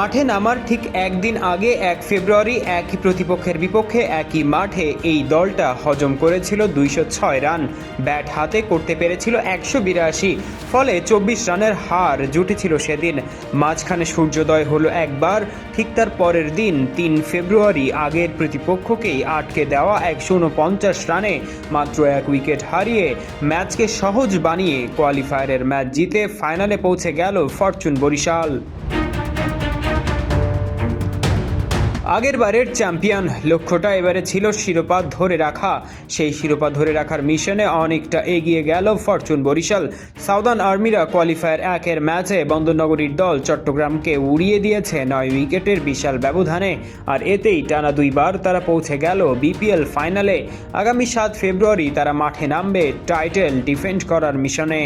মাঠে নামার ঠিক একদিন আগে, এক ফেব্রুয়ারি, একই প্রতিপক্ষের বিপক্ষে, একই মাঠে এই দলটা হজম করেছিল দুইশো ছয় রান। ব্যাট হাতে করতে পেরেছিল একশো বিরাশি, ফলে চব্বিশ রানের হার জুটেছিল সেদিন। মাঝখানে সূর্যোদয় হলো একবার, ঠিক তার পরের দিন, তিন ফেব্রুয়ারি, আগের প্রতিপক্ষকেই আটকে দেওয়া একশো উনপঞ্চাশ রানে মাত্র এক উইকেট হারিয়ে ম্যাচকে সহজ বানিয়ে কোয়ালিফায়ারের ম্যাচ জিতে ফাইনালে পৌঁছে গেল ফরচুন বরিশাল। আগের বারের চ্যাম্পিয়ন। লক্ষ্যটা এবারে ছিল শিরোপা ধরে রাখা। সেই শিরোপা ধরে রাখার মিশনে অনেকটা এগিয়ে গেল ফরচুন বরিশাল। সাউদার্ন আর্মিরা কোয়ালিফায়ার একের ম্যাচে বন্দরনগরীর দল চট্টগ্রামকে উড়িয়ে দিয়েছে নয় উইকেটের বিশাল ব্যবধানে। আর এতেই টানা দুইবার তারা পৌঁছে গেল বিপিএল ফাইনালে। আগামী সাত ফেব্রুয়ারি তারা মাঠে নামবে টাইটেল ডিফেন্ড করার মিশনে।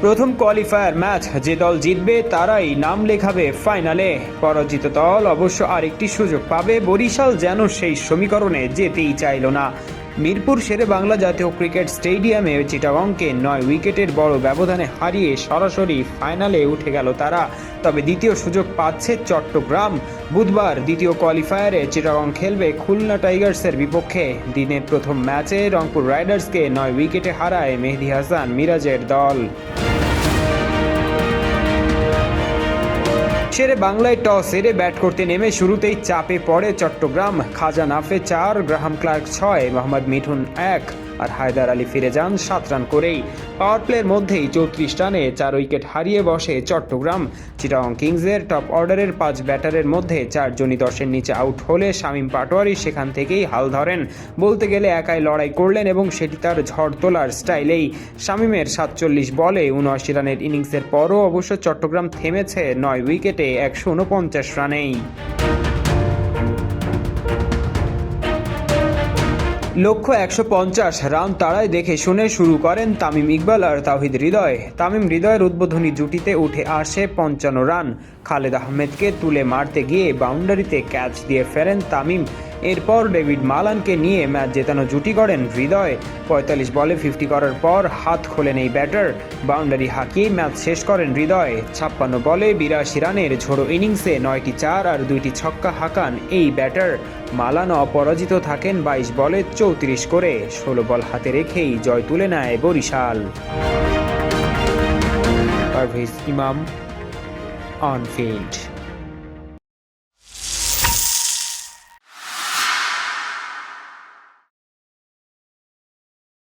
প্রথম কোয়ালিফায়ার ম্যাচ যে দল জিতবে তারাই নাম লেখাবে ফাইনালে। পরাজিত দল অবশ্য আরেকটি সুযোগ পাবে। বরিশাল যেন সেই সমীকরণে যেতেই চাইল না। মিরপুর শেরে বাংলা জাতীয় ক্রিকেট স্টেডিয়ামে চিটাগংকে নয় উইকেটের বড় ব্যবধানে হারিয়ে সরাসরি ফাইনালে উঠে গেল তারা। তবে দ্বিতীয় সুযোগ পাচ্ছে চট্টগ্রাম। বুধবার দ্বিতীয় কোয়ালিফায়ারে চিটাগং খেলবে খুলনা টাইগার্সের বিপক্ষে। দিনের প্রথম ম্যাচে রংপুর রাইডার্সকে নয় উইকেটে হারায় মেহেদি হাসান মিরাজের দল। সেরে বাংলায় টস হেরে ব্যাট করতে নেমে শুরুতেই চাপে পড়ে চট্টগ্রাম। খাজা নাফে চার, গ্রাহাম ক্লার্ক ছয়, মোহাম্মদ মিঠুন এক। আর হায়দার আলী ফিরে যান সাত রান করেই। পাওয়ার প্লের মধ্যেই চৌত্রিশ রানে চার উইকেট হারিয়ে বসে চট্টগ্রাম। চিটাগং কিংসের টপ অর্ডারের পাঁচ ব্যাটারের মধ্যে চারজনই দশের নিচে আউট হলে শামীম পাটোয়ারি সেখান থেকেই হাল ধরেন। বলতে গেলে একাই লড়াই করলেন এবং সেটি তার ঝড় তোলার স্টাইলেই। শামীমের সাতচল্লিশ বলে উনআশি রানের ইনিংসের পরও অবশ্য চট্টগ্রাম থেমেছে নয় উইকেটে একশো উনপঞ্চাশ রানেই। লক্ষ্য একশো পঞ্চাশ রান তাড়ায় দেখে শুনে শুরু করেন তামিম ইকবাল আর তাহিদ হৃদয়। তামিম হৃদয়ের উদ্বোধনী জুটিতে উঠে আসে পঞ্চান্ন রান। খালেদ আহমেদকে তুলে মারতে গিয়ে বাউন্ডারিতে ক্যাচ দিয়ে ফেরেন তামিম। এরপর ডেভিড মালানকে নিয়ে ম্যাচ জেতানো জুটি করেন হৃদয়। পঁয়তাল্লিশ বলে ফিফটি করার পর হাত খোলেন এই ব্যাটার। বাউন্ডারি হাঁকিয়ে ম্যাচ শেষ করেন হৃদয়। ছাপ্পান্ন বলে বিরাশি রানের ঝোড়ো ইনিংসে নয়টি চার আর দুইটি ছক্কা হাঁকান এই ব্যাটার। মালান অপরাজিত থাকেন বাইশ বলে চৌত্রিশ করে, ষোলো বল হাতে রেখেই জয় তুলে নেয় বরিশাল। পারভেজ ইমাম অন ফিল্ড